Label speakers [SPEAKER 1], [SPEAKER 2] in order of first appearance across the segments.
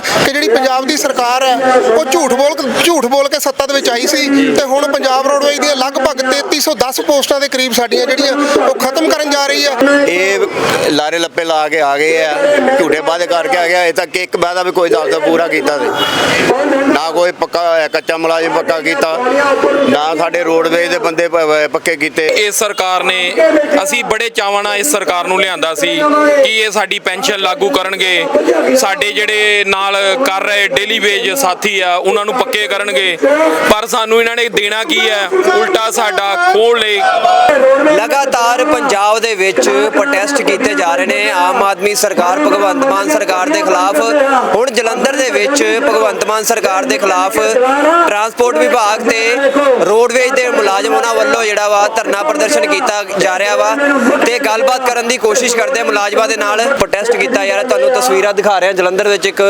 [SPEAKER 1] ਕਿ ਜਿਹੜੀ ਪੰਜਾਬ ਦੀ ਸਰਕਾਰ ਹੈ ਉਹ ਝੂਠ ਬੋਲ ਝੂਠ ਬੋਲ ਕੇ ਸੱਤਾ ਦੇ ਵਿੱਚ ਆਈ ਸੀ ਤੇ ਹੁਣ ਪੰਜਾਬ ਰੋਡਵੇਜ਼ ਦੀਆਂ ਲਗਭਗ 3310 ਪੋਸਟਾਂ ਦੇ ਕਰੀਬ ਸਾਡੀਆਂ ਜਿਹੜੀਆਂ ਉਹ ਖਤਮ ਕਰਨ ਜਾ ਰਹੀ ਹੈ।
[SPEAKER 2] ਇਹ ਲਾਰੇ ਲੱਪੇ ਲਾ ਕੇ ਆ ਗਏ ਆ ਝੂਠੇ ਵਾਅਦੇ ਕਰਕੇ ਆ ਗਿਆ ਇਹ ਤੱਕ ਇੱਕ ਵਾਅਦਾ ਵੀ ਕੋਈ ਦੱਸਦਾ ਪੂਰਾ ਕੀਤਾ ਸੀ ਨਾ ਕੋਈ ਪੱਕਾ ਕੱਚਾ ਮੁਲਾਜ਼ਮ ਪੱਕਾ ਕੀਤਾ ਨਾ ਸਾਡੇ ਰੋਡਵੇਜ਼ ਦੇ ਬੰਦੇ ਪੱਕੇ ਕੀਤੇ।
[SPEAKER 3] ਇਸ ਸਰਕਾਰ ਨੇ ਅਸੀਂ ਬੜੇ ਚਾਵਾਂ ਨਾਲ ਇਸ ਸਰਕਾਰ ਨੂੰ ਲਿਆਂਦਾ ਸੀ ਕਿ ਇਹ ਸਾਡੀ ਪੈਨਸ਼ਨ ਲਾਗੂ ਕਰਨਗੇ। ਸਾਡੇ ਜਿਹੜੇ ਨਾਲ ਕਰ ਰਹੇ ਡੇਲੀ ਵੇਜ ਸਾਥੀ ਆ, ਉਹਨਾਂ ਨੂੰ ਪੱਕੇ ਕਰਨਗੇ। ਪਰ ਸਾਨੂੰ ਇਹਨਾਂ ਨੇ ਦੇਣਾ ਕੀ ਹੈ ਉਲਟਾ ਸਾਡਾ ਖੋਲ ਲਈ
[SPEAKER 4] ਲਗਾਤਾਰ ਪੰਜਾਬ ਦੇ ਵਿੱਚ ਪ੍ਰੋਟੈਸਟ ਕੀਤੇ ਜਾ ਰਹੇ ਨੇ। ਆਮ ਆਦਮੀ ਸਰਕਾਰ, ਭਗਵੰਤ ਮਾਨ ਸਰਕਾਰ ਦੇ ਖਿਲਾਫ। ਹੁਣ ਜਲੰਧਰ ਦੇ ਵਿੱਚ ਭਗਵੰਤ ਮਾਨ ਸਰਕਾਰ ਦੇ ਖਿਲਾਫ ਟਰਾਂਸਪੋਰਟ ਵਿਭਾਗ ਤੇ ਰੋਡਵੇਜ ਦੇ ਮੁਲਾਜ਼ਮ ਉਹਨਾਂ ਵੱਲੋਂ ਜਿਹੜਾ ਵਾ ਧਰਨਾ ਪ੍ਰਦਰਸ਼ਨ ਕੀਤਾ ਜਾ ਰਿਹਾ ਵਾ। ਤੇ ਗੱਲਬਾਤ ਕਰਨ ਦੀ ਕੋਸ਼ਿਸ਼ ਕਰਦੇ ਮੁਲਾਜ਼ਮਾਂ ਦੇ ਨਾਲ ਪ੍ਰੋਟੈਸਟ ਕੀਤਾ ਜਾ ਰਿਹਾ। ਤੁਹਾਨੂੰ ਤਸਵੀਰਾਂ ਦਿਖਾ ਰਿਹਾ। ਜਲੰਧਰ ਵਿੱਚ ਇੱਕ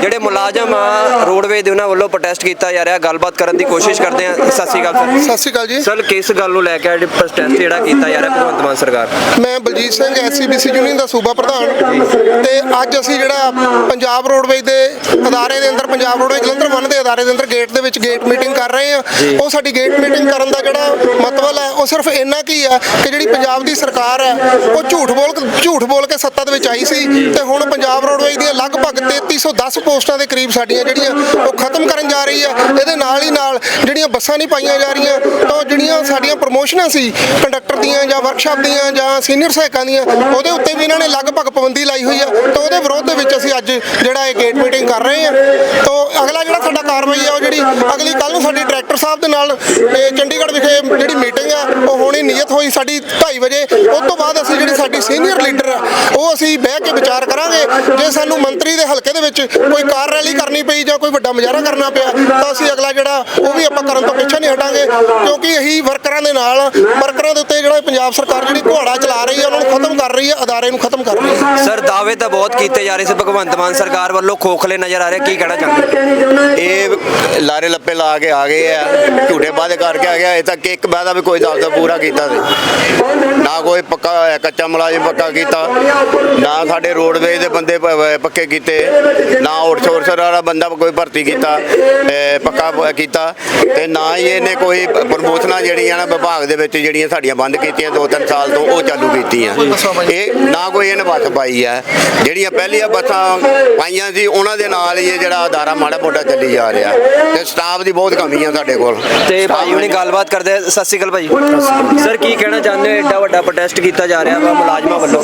[SPEAKER 4] ਜਿਹੜੇ ਮੁਲਾਜ਼ਮ ਆ ਰੋਡਵੇਜ ਦੇ ਉਹਨਾਂ ਵੱਲੋਂ ਪ੍ਰੋਟੈਸਟ ਕੀਤਾ ਜਾ ਰਿਹਾ। ਗੱਲਬਾਤ ਕਰਨ ਦੀ ਕੋਸ਼ਿਸ਼ ਕਰਦੇ ਆ ਸਤਿ ਸ਼੍ਰੀ ਅਕਾਲ ਸਰ।
[SPEAKER 1] ਸਤਿ ਸ਼੍ਰੀ ਅਕਾਲ ਜੀ।
[SPEAKER 4] ਸਰ ਕਿਸ ਗੱਲ ਨੂੰ ਲੈ ਕੇ ਅੱਜ ਪ੍ਰੋਟੈਸਟ ਜਿਹੜਾ ਕੀਤਾ ਜਾ ਰਿਹਾ ਭਗਵੰਤ ਮਾਨ ਸਰਕਾਰ?
[SPEAKER 1] ਮੈਂ ਬਲਜੀਤ ਸਿੰਘ ਐਸਸੀਬੀਸੀ ਯੂਨੀਅਨ ਦਾ ਸੂਬਾ ਪ੍ਰਧਾਨ। ਤੇ ਅੱਜ ਅਸੀਂ ਜਿਹੜਾ ਪੰਜਾਬ ਰੋਡਵੇਜ਼ ਦੇ ਅਦਾਰੇ ਦੇ ਅੰਦਰ ਪੰਜਾਬ ਰੋਡਵੇਜ਼ ਜਲੰਧਰ ਵਨ ਦੇ ਅਦਾਰੇ ਦੇ ਅੰਦਰ ਗੇਟ ਦੇ ਵਿੱਚ ਗੇਟ ਮੀਟਿੰਗ ਕਰ ਰਹੇ ਆ ਉਹ ਸਾਡੀ ਗੇਟ ਮੀਟਿੰਗ ਕਰਨ ਦਾ ਜਿਹੜਾ ਮਤਲਬ ਹੈ ਉਹ ਸਿਰਫ ਇੰਨਾ ਕੀ ਆ ਕਿ ਜਿਹੜੀ ਪੰਜਾਬ ਦੀ ਸਰਕਾਰ ਹੈ ਉਹ ਝੂਠ ਬੋਲ ਝੂਠ ਬੋਲ ਕੇ ਸੱਤਾ ਦੇ ਵਿੱਚ ਆਈ ਸੀ। ਤੇ ਹੁਣ ਪੰਜਾਬ ਰੋਡਵੇਜ਼ ਦੀਆਂ ਲਗਭਗ 3310 ਪੋਸਟਾਂ ਦੇ ਕਰੀਬ ਸਾਡੀਆਂ ਜਿਹੜੀਆਂ ਉਹ ਖਤਮ ਕਰਨ ਜਾ ਰਹੀ ਹੈ ਇਹਦੇ ਨਾਲ ਹੀ ਨਾਲ ਜਿਹੜੀਆਂ ਬੱਸਾਂ ਨਹੀਂ ਪਾਈਆਂ ਜਾ ਰਹੀਆਂ, ਤਾਂ ਜਿਹੜੀਆਂ ਸਾਡੀਆਂ ਪ੍ਰਮੋਸ਼ਨਾਂ ਸੀ ਕੰਡਕਟਰ ਦੀਆਂ ਜਾਂ ਵਰਕਸ਼ਾਪ ਦੀਆਂ ਜਾਂ ਸੀਨੀਅਰ ਸਹਾਇਕਾਂ ਦੀਆਂ, ਉਹਦੇ ਉੱਤੇ ਵੀ ਇਹਨਾਂ ਨੇ ਲਗਭਗ ਪਾਬੰਦੀ ਲਾਈ ਹੋਈ ਆ, ਤਾਂ ਉਹਦੇ ਵਿਰੋਧ ਦੇ ਵਿੱਚ ਅਸੀਂ ਅੱਜ ਜਿਹੜਾ ਇਹ ਗੇਟ ਮੀਟਿੰਗ ਕਰ ਰਹੇ ਹਾਂ ਤਾਂ ਅਗਲਾ ਜਿਹੜਾ ਸਾਡਾ ਕਾਰਵਾਈ ਆ, ਉਹ ਜਿਹੜੀ ਅਗਲੀ ਕੱਲ ਨੂੰ ਸਾਡੀ ਡਾਇਰੈਕਟਰ ਸਾਹਿਬ ਦੇ ਨਾਲ ਚੰਡੀਗੜ੍ਹ ਵਿਖੇ ਜਿਹੜੀ ਮੀਟਿੰਗ ਆ, ਉਹ ਹੋਣੀ ਨਿਯਤ ਹੋਈ ਸਾਡੀ 2:30 ਵਜੇ, ਉਸ ਤੋਂ ਬਾਅਦ ਸਾਡੀ ਸੀਨੀਅਰ ਲੀਡਰ ਆ ਉਹ ਅਸੀਂ ਬਹਿ ਕੇ ਵਿਚਾਰ ਕਰਾਂਗੇ। ਜੇ ਸਾਨੂੰ ਮੰਤਰੀ ਦੇ ਹਲਕੇ ਦੇ ਵਿੱਚ ਕੋਈ ਕਾਰ ਰੈਲੀ ਕਰਨੀ ਪਈ ਜਾਂ ਕੋਈ ਵੱਡਾ ਮੁਜ਼ਾਹਰਾ ਕਰਨਾ ਪਿਆ ਤਾਂ ਅਸੀਂ ਅਗਲਾ ਜਿਹੜਾ ਉਹ ਵੀ ਆਪਾਂ ਕਰਨ ਤੋਂ ਪਿੱਛੇ ਨਹੀਂ ਹਟਾਂਗੇ। ਕਿਉਂਕਿ ਇਹੀ ਵਰਕਰਾਂ ਦੇ ਨਾਲ ਵਰਕਰਾਂ ਦੇ ਉੱਤੇ ਜਿਹੜਾ ਪੰਜਾਬ ਸਰਕਾਰ ਜਿਹੜੀ ਘੁਆੜਾ ਚਲਾ ਰਹੀ ਹੈ ਉਹਨਾਂ ਨੂੰ ਖਤਮ ਕਰ ਰਹੀ ਹੈ ਅਦਾਰੇ ਨੂੰ ਖਤਮ ਕਰ ਰਹੀ ਹੈ
[SPEAKER 4] ਸਰ ਦਾਅਵੇ ਤਾਂ ਬਹੁਤ ਕੀਤੇ ਜਾ ਰਹੇ ਸੀ ਭਗਵੰਤ ਮਾਨ ਸਰਕਾਰ ਵੱਲੋਂ ਖੋਖਲੇ ਨਜ਼ਰ ਆ ਰਹੇ ਕੀ ਕਹਿਣਾ ਚਾਹੁੰਦੇ?
[SPEAKER 2] ਇਹ ਲਾਰੇ ਲੱਪੇ ਲਾ ਕੇ ਆ ਗਏ ਆ ਝੂਠੇ ਵਾਅਦੇ ਕਰਕੇ ਆ ਗਿਆ ਇਹ ਤੱਕ ਇੱਕ ਵਾਅਦਾ ਵੀ ਕੋਈ ਦੱਸਦਾ ਪੂਰਾ ਕੀਤਾ ਸੀ। ਨਾ ਕੋਈ ਪੱਕਾ ਹੋਇਆ, ਕੱਚਾ ਮੁਲਾਜ਼ਮ ਪੱਕਾ ਕੀਤਾ ਨਾ ਸਾਡੇ ਰੋਡਵੇਜ਼ ਦੇ ਬੰਦੇ ਪੱਕੇ ਕੀਤੇ ਨਾ ਆਊਟਸੋਰਸਰ ਵਾਲਾ ਬੰਦਾ ਕੋਈ ਭਰਤੀ ਕੀਤਾ ਪੱਕਾ ਕੀਤਾ ਤੇ ਨਾ ਹੀ ਇਹਨੇ ਕੋਈ ਪ੍ਰਮੋਸ਼ਨਾਂ ਜਿਹੜੀਆਂ ਨਾ ਵਿਭਾਗ ਦੇ ਵਿੱਚ ਜਿਹੜੀਆਂ ਸਾਡੀਆਂ ਬੰਦ ਕੀਤੀਆਂ ਦੋ ਤਿੰਨ ਸਾਲ ਤੋਂ ਉਹ ਚਾਲੂ ਕੀਤੀਆਂ। ਇਹ ਨਾ ਕੋਈ ਇਹਨੇ ਬੱਸ ਪਾਈ ਆ। ਜਿਹੜੀਆਂ ਪਹਿਲੀਆਂ ਬੱਸਾਂ ਪਾਈਆਂ ਸੀ ਉਹਨਾਂ ਦੇ ਨਾਲ ਹੀ ਇਹ ਜਿਹੜਾ ਅਦਾਰਾ ਮਾੜਾ ਮੋਟਾ ਚੱਲੀ ਜਾ ਰਿਹਾ। ਤੇ ਸਟਾਫ ਦੀ ਬਹੁਤ ਕਮੀ ਆ ਸਾਡੇ ਕੋਲ।
[SPEAKER 4] ਤੇ ਭਾਈ ਹੁਣੀ ਗੱਲਬਾਤ ਕਰਦੇ। ਸਤਿ ਸ਼੍ਰੀ ਅਕਾਲ ਭਾਈ ਸਰ ਕੀ ਕਹਿਣਾ ਚਾਹੁੰਦੇ ਹੋ? ਐਡਾ ਵੱਡਾ ਪ੍ਰੋਟੈਸਟ ਕੀਤਾ ਜਾ ਰਿਹਾ ਵਾ ਮੁਲਾਜ਼ਮਾਂ ਵੱਲੋਂ।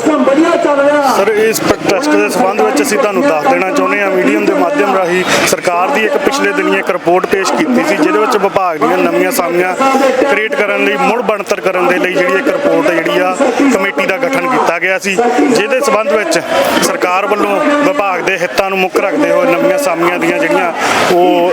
[SPEAKER 5] ਸਰ ਇਸ ਪ੍ਰੋਟੈਸਟ ਦੇ ਸੰਬੰਧ ਵਿੱਚ ਅਸੀਂ ਤੁਹਾਨੂੰ ਦੱਸ ਦੇਣਾ ਚਾਹੁੰਦੇ ਹਾਂ ਮੀਡੀਅਮ ਦੇ ਮਾਧਿਅਮ ਰਾਹੀਂ ਸਰਕਾਰ ਦੀ ਇੱਕ ਪਿਛਲੇ ਦਿਨੀ ਇੱਕ ਰਿਪੋਰਟ ਪੇਸ਼ ਕੀਤੀ ਸੀ ਜਿਹਦੇ ਵਿੱਚ ਵਿਭਾਗ ਦੀਆਂ ਨਵੀਆਂ ਸਾਮੀਆਂ ਕ੍ਰੀਏਟ ਕਰਨ ਲਈ ਮੁੜ ਬਣਤਰ ਕਰਨ ਦੇ ਲਈ ਜਿਹੜੀ ਇੱਕ ਰਿਪੋਰਟ ਜਿਹੜੀ ਆ ਕਮੇਟੀ ਦਾ ਗਠਨ ਕੀਤਾ ਗਿਆ ਸੀ। ਜਿਹਦੇ ਸੰਬੰਧ ਵਿੱਚ ਸਰਕਾਰ ਵੱਲੋਂ ਵਿਭਾਗ ਦੇ ਹਿੱਤਾਂ ਨੂੰ ਮੁੱਖ ਰੱਖਦੇ ਹੋਏ ਨਵੀਆਂ ਸਾਮੀਆਂ ਦੀਆਂ ਜਿਹੜੀਆਂ ਉਹ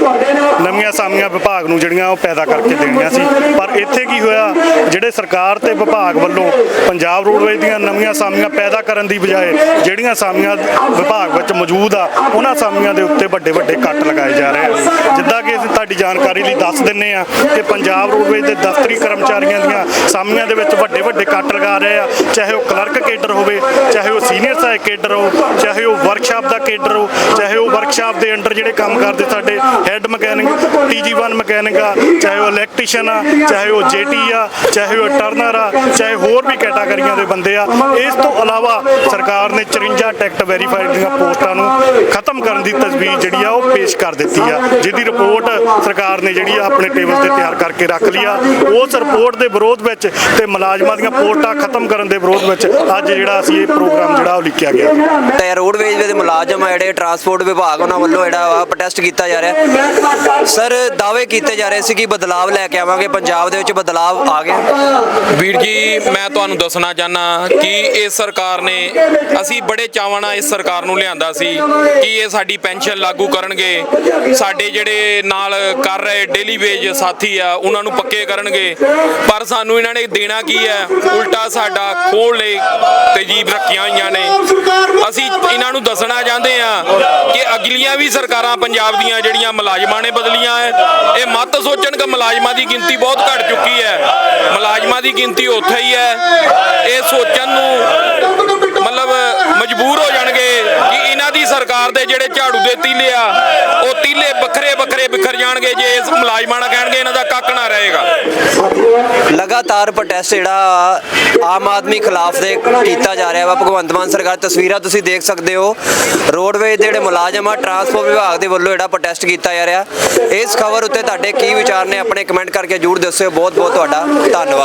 [SPEAKER 5] ਨਵੀਆਂ ਸਾਮੀਆਂ ਵਿਭਾਗ ਨੂੰ ਜਿਹੜੀਆਂ ਉਹ ਪੈਦਾ ਕਰਕੇ ਦੇਣੀਆਂ ਸੀ। ਪਰ ਇੱਥੇ ਕੀ ਹੋਇਆ ਜਿਹੜੇ ਸਰਕਾਰ ਤੇ ਵਿਭਾਗ ਵੱਲੋਂ ਪੰਜਾਬ ਰੋਡਵੇਜ਼ ਦੀਆਂ ਨਵੀਆਂ ਸਾਮੀਆਂ ਪੈਦਾ ਕਰਨ ਦੀ ਬਜਾਏ ਜਿਹੜੀਆਂ ਸਾਮੀਆਂ ਵਿਭਾਗ ਵਿੱਚ ਮੌਜੂਦ ਆ, ਉਹਨਾਂ ਸਾਮੀਆਂ ਦੇ ਉੱਤੇ ਵੱਡੇ ਵੱਡੇ ਕੱਟ ਲਗਾਏ ਜਾ ਰਹੇ ਆ। ਜਿੱਦਾਂ ਕਿ ਅਸੀਂ ਤੁਹਾਡੀ ਜਾਣਕਾਰੀ ਲਈ ਦੱਸ ਦਿੰਨੇ ਆ ਕਿ ਪੰਜਾਬ ਰੋਡਵੇਜ਼ ਦੇ ਦਫ਼ਤਰੀ ਕਰਮਚਾਰੀਆਂ ਦੀਆਂ ਸਾਮੀਆਂ ਦੇ ਵਿੱਚ ਵੱਡੇ ਵੱਡੇ ਕੱਟ ਲਗਾ ਰਹੇ ਆ। ਚਾਹੇ ਉਹ ਕਲਰਕ ਕੇਡਰ ਹੋਵੇ, ਚਾਹੇ ਉਹ ਸੀਨੀਅਰ ਸਹਾਇਕ ਕੇਡਰ ਹੋ, ਚਾਹੇ ਉਹ ਵਰਕਸ਼ਾਪ ਦਾ ਕੇਡਰ ਹੋ, ਚਾਹੇ ਉਹ ਵਰਕਸ਼ਾਪ ਦੇ ਅੰਡਰ ਜਿਹੜੇ ਕੰਮ ਕਰਦੇ ਸਾਡੇ ਹੈੱਡ ਮਕੈਨਿਕ ਟੀਜੀ1 ਮਕੈਨਿਕ ਆ, ਚਾਹੇ ਉਹ ਇਲੈਕਟ੍ਰੀਸ਼ੀਅਨ ਆ, ਚਾਹੇ ਉਹ ਜੇਟੀ ਆ, ਚਾਹੇ ਉਹ ਟਰਨਰ ਆ, ਚਾਹੇ ਹੋਰ ਵੀ ਕੈਟਾਗਰੀਆਂ ਦੇ ਬੰਦੇ ਆ। ਇਸ ਤੋਂ ਇਲਾਵਾ ਸਰਕਾਰ ਨੇ 54 ਟੈਕਟ ਵੈਰੀਫਾਈਡ ਦੀਆਂ ਪੋਸਟਾਂ ਨੂੰ ਖਤਮ ਕਰਨ ਦੀ ਤਜਵੀਜ਼ ਜਿਹੜੀ ਆ ਉਹ ਪੇਸ਼ ਕਰ ਦਿੱਤੀ ਆ। ਜਿਹਦੀ ਰਿਪੋਰਟ ਸਰਕਾਰ ਨੇ ਜਿਹੜੀ ਆ ਆਪਣੇ ਟੇਬਲ ਤੇ ਤਿਆਰ ਕਰਕੇ ਰੱਖ ਲਈ ਆ। ਉਸ ਰਿਪੋਰਟ ਦੇ ਵਿਰੋਧ ਵਿੱਚ ਤੇ ਮੁਲਾਜ਼ਮਾਂ ਦੀਆਂ ਪੋਸਟਾਂ ਖਤਮ ਕਰਨ ਦੇ ਵਿਰੋਧ ਵਿੱਚ ਅੱਜ ਜਿਹੜਾ ਅਸੀਂ ਇਹ ਪ੍ਰੋਗਰਾਮ ਜਿਹੜਾ ਉਹ ਲਿਖਿਆ ਗਿਆ।
[SPEAKER 4] ਤੇ ਰੋਡਵੇਜ ਦੇ ਮੁਲਾਜ਼ਮ ਆ ਜਿਹੜੇ ਟਰਾਂਸਪੋਰਟ ਵਿਭਾਗ ਉਹਨਾਂ ਵੱਲੋਂ ਜਿਹੜਾ ਪ੍ਰੋਟੈਸਟ ਕੀਤਾ ਜਾ ਰਿਹਾ। ਸਰ ਦਾਅਵੇ ਕੀਤੇ ਜਾ ਰਹੇ ਸੀ ਕਿ ਬਦਲਾਵ ਲੈ ਕੇ ਆਵਾਂਗੇ ਪੰਜਾਬ ਦੇ ਵਿੱਚ ਬਦਲਾਵ ਆ ਗਿਆ।
[SPEAKER 3] ਵੀਰ ਜੀ, ਮੈਂ ਤੁਹਾਨੂੰ ਦੱਸਣਾ ਚਾਹਨਾ ਕਿ ਇਸ ਸਰਕਾਰ ਨੇ, ਅਸੀਂ ਬੜੇ ਚਾਵਾਂ ਨਾਲ ਇਸ ਸਰਕਾਰ ਨੂੰ ਲਿਆਂਦਾ ਸੀ ਕਿ ਇਹ ਸਾਡੀ ਪੈਨਸ਼ਨ ਲਾਗੂ ਕਰਨਗੇ। ਸਾਡੇ ਜਿਹੜੇ ਨਾਲ ਕਰ ਰਹੇ ਡੇਲੀ ਵੇਜ ਸਾਥੀ ਆ, ਉਹਨਾਂ ਨੂੰ ਪੱਕੇ ਕਰਨਗੇ। ਪਰ ਸਾਨੂੰ ਇਹਨਾਂ ਨੇ ਦੇਣਾ ਕੀ ਹੈ? ਉਲਟਾ ਸਾਡਾ ਖੋਲ ਲਈ ਤੇ ਜੀਬ ਰੱਖੀਆਂ ਹੋਈਆਂ ਨੇ। ਅਸੀਂ ਇਹਨਾਂ ਨੂੰ ਦੱਸਣਾ ਚਾਹੁੰਦੇ ਆ ਕਿ ਅਗਲੀਆਂ ਵੀ ਸਰਕਾਰਾਂ ਪੰਜਾਬ ਦੀਆਂ ਜਿਹੜੀਆਂ ਮੁਲਾਜ਼ਮਾਂ ਨੇ ਬਦਲੀਆਂ ਹੈ ਇਹ ਮਤ ਸੋਚਣ ਕਿ ਮੁਲਾਜ਼ਮਾਂ ਦੀ ਗਿਣਤੀ ਬਹੁਤ ਘਟ ਚੁੱਕੀ ਹੈ ਮੁਲਾਜ਼ਮਾਂ ਦੀ ਗਿਣਤੀ ਉੱਥੇ ਹੀ ਹੈ ਇਹ ਸੋਚਣ ਨੂੰ ਮਤਲਬ ਮਜਬੂਰ ਹੋ ਜਾਣਗੇ ਸਰਕਾਰ ਦੇ ਜਿਹੜੇ ਝਾੜੂ ਦੇ ਤੀਲੇ ਆ, ਉਹ ਤੀਲੇ ਵੱਖਰੇ ਵੱਖਰੇ ਵਿਖਰ ਜਾਣਗੇ, ਜੇ ਇਸ ਮੁਲਾਜ਼ਮਾਂ ਨਾਲ ਕਹਿਣਗੇ, ਇਹਨਾਂ ਦਾ ਕੱਕ ਨਾ ਰਹੇਗਾ।
[SPEAKER 4] ਲਗਾਤਾਰ ਪ੍ਰੋਟੈਸਟ ਜਿਹੜਾ ਆਮ ਆਦਮੀ ਖਿਲਾਫ ਦੇ ਕੀਤਾ ਜਾ ਰਿਹਾ ਵਾ, ਭਗਵੰਤ ਮਾਨ ਸਰਕਾਰ ਤਸਵੀਰਾਂ ਤੁਸੀਂ ਦੇਖ ਸਕਦੇ ਹੋ। ਰੋਡਵੇਜ਼ ਦੇ ਜਿਹੜੇ ਮੁਲਾਜ਼ਮ ਆ ਟਰਾਂਸਪੋਰਟ ਵਿਭਾਗ ਦੇ ਵੱਲੋਂ ਜਿਹੜਾ ਪ੍ਰੋਟੈਸਟ ਕੀਤਾ ਜਾ ਰਿਹਾ। ਇਸ ਖਬਰ ਉੱਤੇ ਤੁਹਾਡੇ ਕੀ ਵਿਚਾਰ ਨੇ, ਆਪਣੇ ਕਮੈਂਟ ਕਰਕੇ ਜਰੂਰ ਦੱਸਿਓ। ਬਹੁਤ ਬਹੁਤ ਤੁਹਾਡਾ ਧੰਨਵਾਦ।